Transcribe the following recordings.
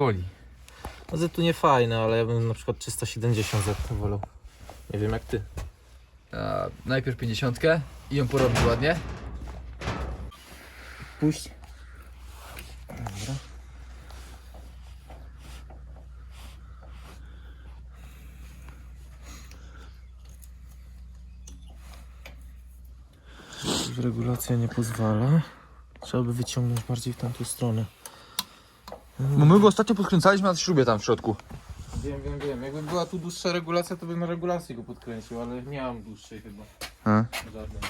Boli. No Z tu nie fajne, ale ja bym na przykład 370 Z wolał. Nie wiem jak ty. A, najpierw 50 i ją porobić ładnie. Puść. Już regulacja nie pozwala. Trzeba by wyciągnąć bardziej w tamtą stronę. Bo my go ostatnio podkręcaliśmy na śrubie tam w środku. Wiem, wiem, wiem. Jakby była tu dłuższa regulacja, to bym na regulacji go podkręcił, ale nie mam dłuższej chyba. A. Żadnej.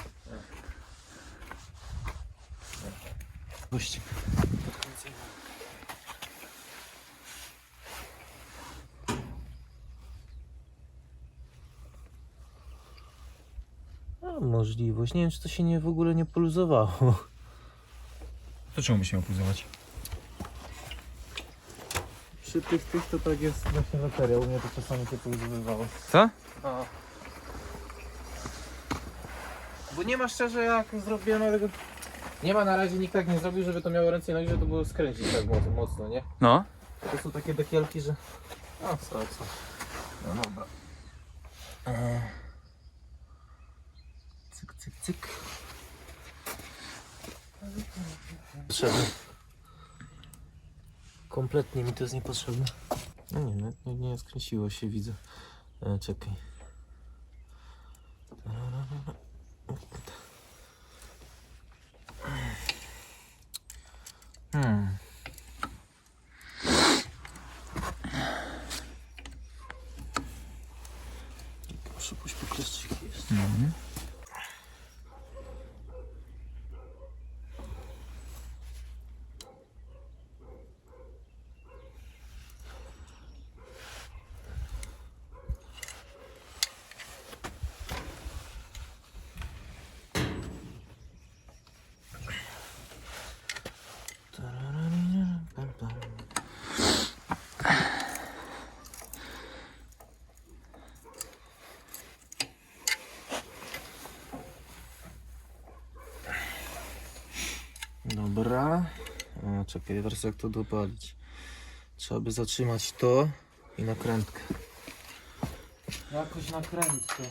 Gości. A, możliwość. Nie wiem, czy to się nie w ogóle nie poluzowało. To czemu byśmy opłuzować? Przy tych, tych to tak jest właśnie loteria. U mnie to czasami się poluzowywało. Co? A. Bo nie ma szczerze jak zrobiłem, ale tego... Nie ma na razie nikt tak nie zrobił, żeby to miało ręce i nogi, żeby to było skręcić tak mocno, mocno nie? No. To są takie dekielki, że... A, co, co. No dobra. Eee. Cyk, cyk, cyk. Potrzebne. Kompletnie mi to jest niepotrzebne. No nie, nie, nie skręciło się, widzę. E, czekaj. Hmm. Przypuść po kleszczyki Dobra. A, czekaj, teraz jak to dopalić. Trzeba by zatrzymać to i nakrętkę. Jakoś nakrętkę.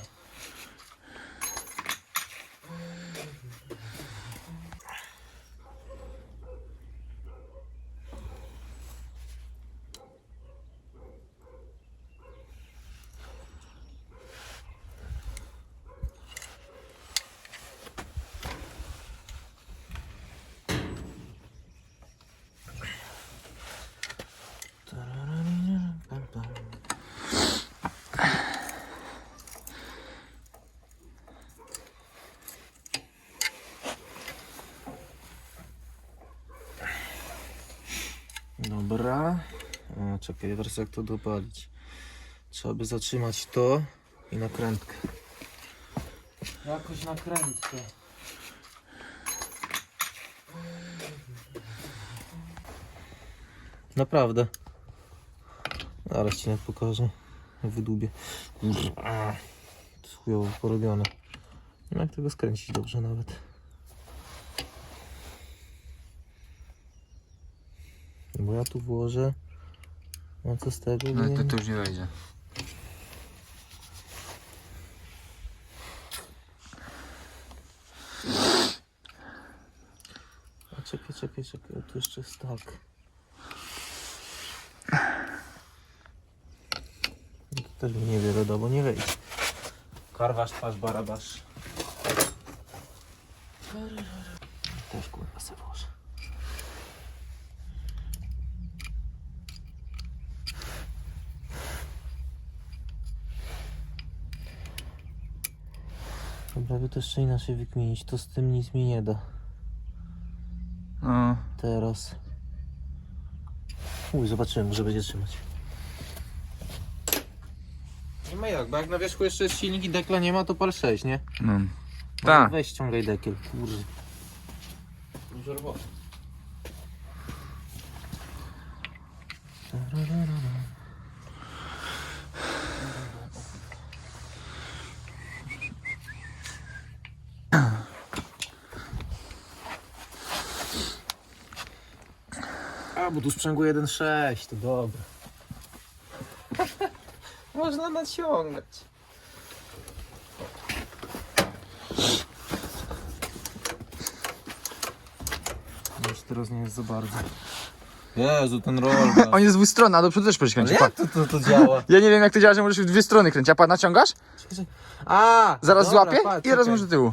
Dobra. A, czekaj, teraz jak to dopalić. Trzeba by zatrzymać to i nakrętkę. Jakoś nakrętkę. Naprawdę. Zaraz ci nawet pokażę. Wydubię. Kurwa. To jest chujowo porobione. Wiem jak tego skręcić dobrze nawet. Bo ja tu włożę. No co z tego? No nie- to, to już nie wejdzie. A czekaj, czekaj, czekaj. Tu jeszcze jest tak. No to też mi niewiele da, bo nie wejdzie. Karwasz, twarz, barabasz. Też kurwa se włożę. Dobra, by to jeszcze inaczej wykminić. To z tym nic mi nie da. No. Teraz. Uj, zobaczymy, może będzie trzymać. Nie ma jak, bo jak na wierzchu jeszcze jest silnik i dekla nie ma, to pal 6, nie? No. Tak. Weź ściągaj dekiel, kurde. Dużo roboty. A, bo tu sprzęgło 1.6, to dobra. Można naciągać. Już teraz nie jest za bardzo. Jezu, ten roller. On jest dwustronna, a do przodu też Ale kręci. jak to, to, to działa? Ja nie wiem jak to działa, że możesz w dwie strony kręcić. A pan naciągasz? A! Zaraz dobra, złapie patrz, i raz czekaj. może do tyłu.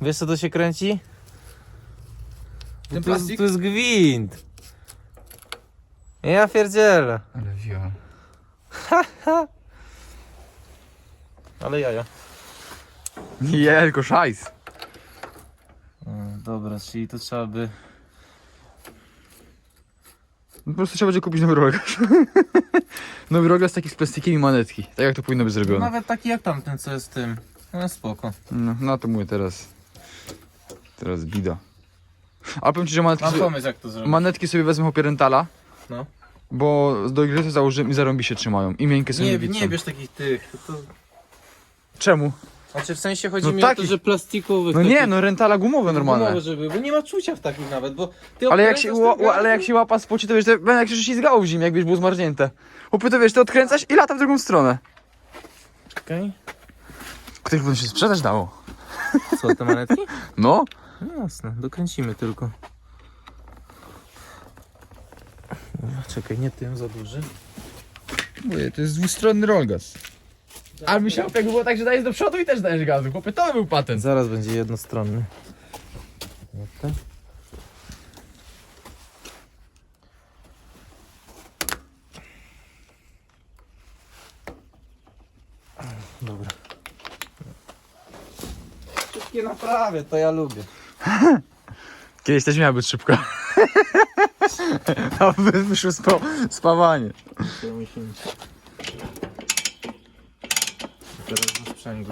Wiesz co to się kręci? Ten tu, jest, plastik? tu jest gwint. Ja pierdzielę. Ale wio. Ale jaja. Nie, tylko szajs. Dobra, czyli to trzeba by... No Po prostu trzeba będzie kupić nowy rogasz. nowy rogasz taki z plastikiem i manetki. Tak jak to powinno być No, zrobione. nawet taki jak tamten, co jest z tym. No spoko. No, no to mówię teraz. Teraz bida. Ale powiem ci, że manetki, Mam sobie, pomysł jak to zrobić. manetki sobie wezmę Opierentala. No. Bo do to założyłem i zarąbi się trzymają. I miękkie są Nie, nie bierz takich tych. To... Czemu? Znaczy w sensie chodzi No mi o to, że plastikowych. No nie, no rentala gumowe normalne. Gumowe, żeby, bo nie ma czucia w takich nawet, bo ty Ale jak, się, ła, ła, ale jak się łapa spoci, to wiesz, to będzie jak się ślizgało w zimie, jakbyś był zmarznięte. Chłopie, to wiesz, ty odkręcasz i lata w drugą stronę. Czekaj. Których by się sprzedać dało. Co, te manetki? No. No jasne, dokręcimy tylko. Dobra, Czekaj, nie tym za duży. Mówię, to jest dwustronny rolgas. A myślałem, jakby było tak, że dajesz do przodu i też dajesz gazu. Chłopie, to by był patent. Zaraz będzie jednostronny. Okej. Dobra. Szybkie naprawy, to ja lubię. Kiedyś też miała być szybko. A wy- wyszło spa, spawanie. Teraz do sprzęgu.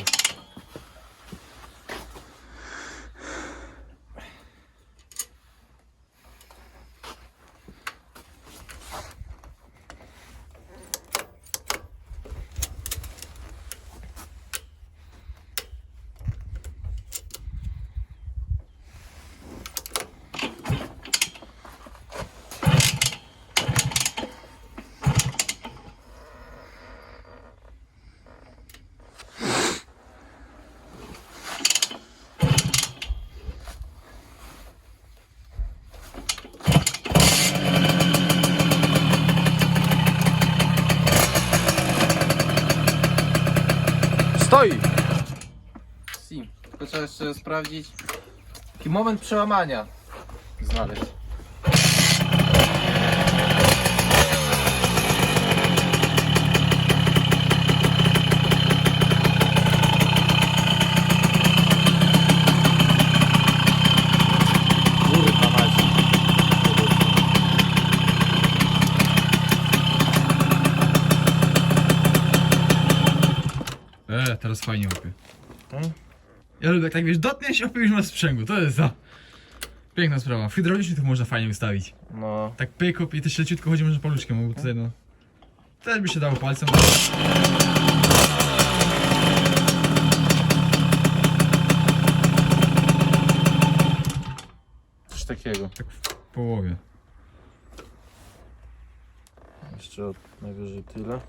Stoi. Si. Tylko trzeba jeszcze sprawdzić. Taki moment przełamania znaleźć. Kurwa mać. E, teraz fajnie łapie. Hmm? Ja lubię, jak tak wiesz, dotniesz opie już masz sprzęgu. To jest za... Piękna sprawa. W hydraulicznym to można fajnie ustawić. No. Tak pyk, i też leciutko chodzi może paluszkiem, bo tutaj no... Też by się dało palcem. Coś takiego. Tak w połowie. Jeszcze od najwyżej tyle.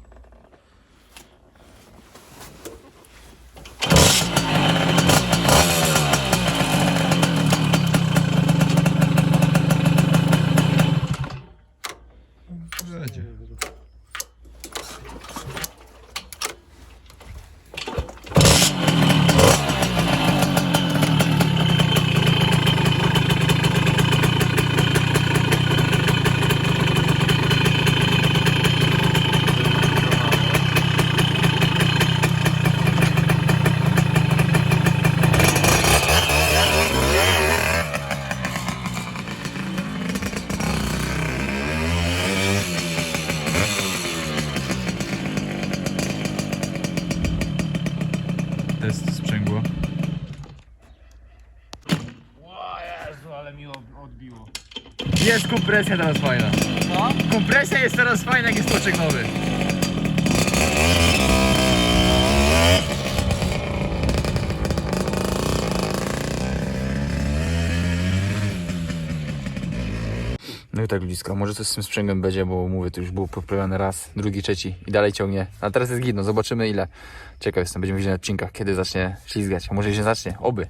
Test sprzęgło. O Jezu, ale mi odbiło. Jest kompresja teraz fajna. No? Kompresja jest teraz fajna, jak jest toczek nowy. No i tak ludziska, może coś z tym sprzęgłem będzie, bo mówię, to już było poprawione raz, drugi, trzeci i dalej ciągnie. A teraz jest gidno, zobaczymy ile. Ciekaw jestem, będziemy widzieć na odcinkach, kiedy zacznie ślizgać. A może się zacznie, oby.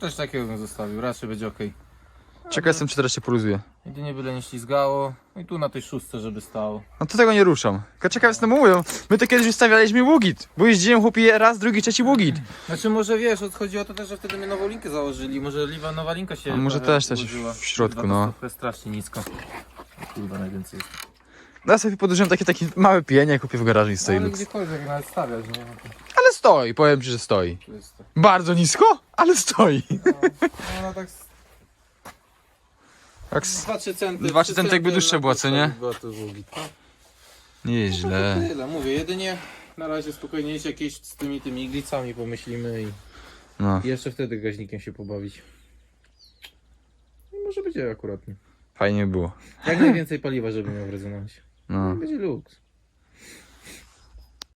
Też takiego bym zostawił, raczej będzie ok. Ciekaw jestem, czy teraz się poluzuje. Jedynie byle nie ślizgało. No i tu na tej szóstce, żeby stało. No to tego nie ruszam. Tylko ciekaw jestem, mówią, my to kiedyś wystawialiśmy ługit, bo jeździłem chłopie raz, drugi, trzeci ługit. Znaczy może wiesz, odchodzi o to też, że wtedy my nową linkę założyli. Może liwa, nowa linka się A może trochę też ułożyła. w środku, Kurwa, no. To jest trochę strasznie nisko. Kurwa, najwięcej jest. No ja sobie podłożyłem takie, takie małe pienie, kupię w garażu i stoi Ale luks. gdziekolwiek nawet stawiać, nie? No Ale stoi, powiem ci, że stoi. tu jest to. Bardzo nisko, ale stoi. No, no tak z Tak, s- 2-3 centy. Dwa, trzy centy jakby dłuższe na była, co nie? Była to długi. nieźle. Tyle, mówię, jedynie na razie spokojniejsze jakieś z tymi tymi iglicami pomyślimy i No, i jeszcze wtedy gaźnikiem się pobawić. I może będzie akuratnie. fajnie było. Jak najwięcej paliwa, żeby miał w rezonansie. No. Luks.